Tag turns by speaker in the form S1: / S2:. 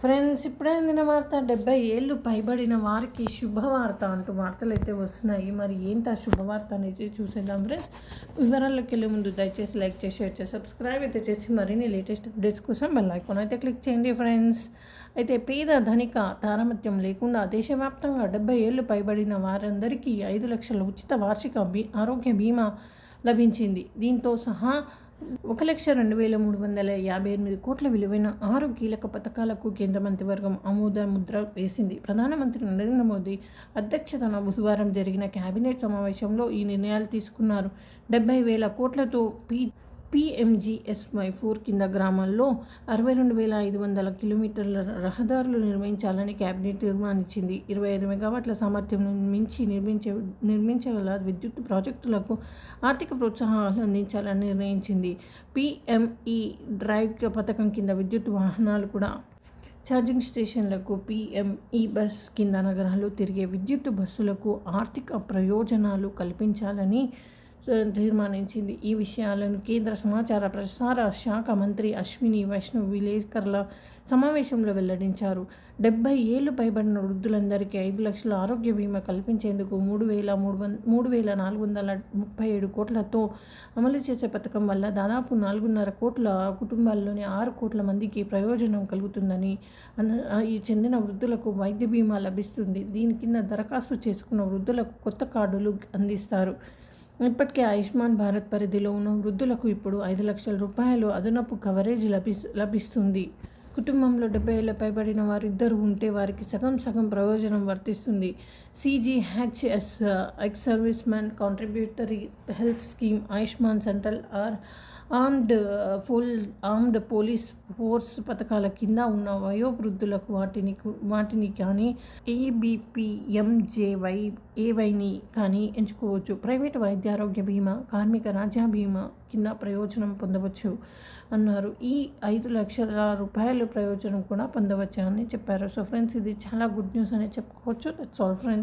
S1: Friends ఇప్పుడే అందిన వార్త డెబ్బై ఏళ్ళు పైబడిన వారికి శుభవార్త అంటూ వార్తలు అయితే వస్తున్నాయి. మరి ఏంటి ఆ శుభవార్త అనేది చూసేద్దాం ఫ్రెండ్స్. వివరాల్లోకి వెళ్ళే ముందు దయచేసి లైక్ చేసి షేర్ చేసి సబ్స్క్రైబ్ అయితే చేసి మరిన్ని లేటెస్ట్ అప్డేట్స్ కోసం బెల్ ఐకాన్ అయితే క్లిక్ చేయండి ఫ్రెండ్స్. అయితే పేద ధనిక తారమత్యం లేకుండా దేశవ్యాప్తంగా డెబ్బై ఏళ్ళు పైబడిన వారందరికీ ఐదు లక్షల ఉచిత వార్షిక బీ ఆరోగ్య బీమా లభించింది. దీంతో సహా ఒక లక్ష రెండు వేల మూడు వందల యాభై ఎనిమిది కోట్ల విలువైన ఆరు కీలక పథకాలకు కేంద్ర మంత్రివర్గం ఆమోద ముద్ర వేసింది. ప్రధానమంత్రి నరేంద్ర మోదీ అధ్యక్షతన బుధవారం జరిగిన కేబినెట్ సమావేశంలో ఈ నిర్ణయాలు తీసుకున్నారు. డెబ్బై వేల కోట్లతో పీ పిఎంజిఎస్వై ఫోర్ కింద గ్రామాల్లో అరవై రెండు వేల ఐదు వందల కిలోమీటర్ల రహదారులు నిర్మించాలని కేబినెట్ తీర్మానించింది. ఇరవై ఐదు మెగావాట్ల సామర్థ్యం మించి నిర్మించే నిర్మించగల విద్యుత్ ప్రాజెక్టులకు ఆర్థిక ప్రోత్సాహాలు అందించాలని నిర్ణయించింది. పిఎంఈ డ్రైవ్ పథకం కింద విద్యుత్ వాహనాలు కూడా ఛార్జింగ్ స్టేషన్లకు పిఎంఈ బస్ కింద నగరాల్లో తిరిగే విద్యుత్ బస్సులకు ఆర్థిక ప్రయోజనాలు కల్పించాలని తీర్మానించింది. ఈ విషయాలను కేంద్ర సమాచార ప్రసార శాఖ మంత్రి అశ్విని వైష్ణవ్ విలేకరుల సమావేశంలో వెల్లడించారు. డెబ్బై ఏళ్ళు పైబడిన వృద్ధులందరికీ ఐదు లక్షల ఆరోగ్య బీమా కల్పించేందుకు మూడు వేల మూడు వంద మూడు వేల నాలుగు వందల ముప్పై ఏడు కోట్లతో అమలు చేసే పథకం వల్ల దాదాపు నాలుగున్నర కోట్ల కుటుంబాల్లోని ఆరు కోట్ల మందికి ప్రయోజనం కలుగుతుందని ఈ చెందిన వృద్ధులకు వైద్య బీమా లభిస్తుంది. దీని కింద దరఖాస్తు చేసుకున్న వృద్ధులకు కొత్త కార్డులు అందిస్తారు. ఇప్పటికే ఆయుష్మాన్ భారత్ పరిధిలో ఉన్న వృద్ధులకు ఇప్పుడు ఐదు లక్షల రూపాయలు అదనపు కవరేజ్ లభి లభిస్తుంది. కుటుంబంలో డెబ్బై ఏళ్ళ పైబడిన వారిద్దరు ఉంటే వారికి సగం సగం ప్రయోజనం వర్తిస్తుంది. CGHS ex service man contributory health scheme Ayushman central R armed full armed police force పథకాల కింద ఉన్న వయోవృద్ధులకు వాటిని వాటిని కానీ ఏబిపిఎంజేవై ఏవైని కానీ ఎంచుకోవచ్చు. ప్రైవేట్ వైద్య ఆరోగ్య బీమా కార్మిక రాజ్య బీమా కింద ప్రయోజనం పొందవచ్చు అన్నారు. ఈ ఐదు లక్షల రూపాయలు ప్రయోజనం కూడా పొందవచ్చు అని చెప్పారు. సో ఫ్రెండ్స్ ఇది చాలా గుడ్ న్యూస్ అని చెప్పుకోవచ్చు. That's all friends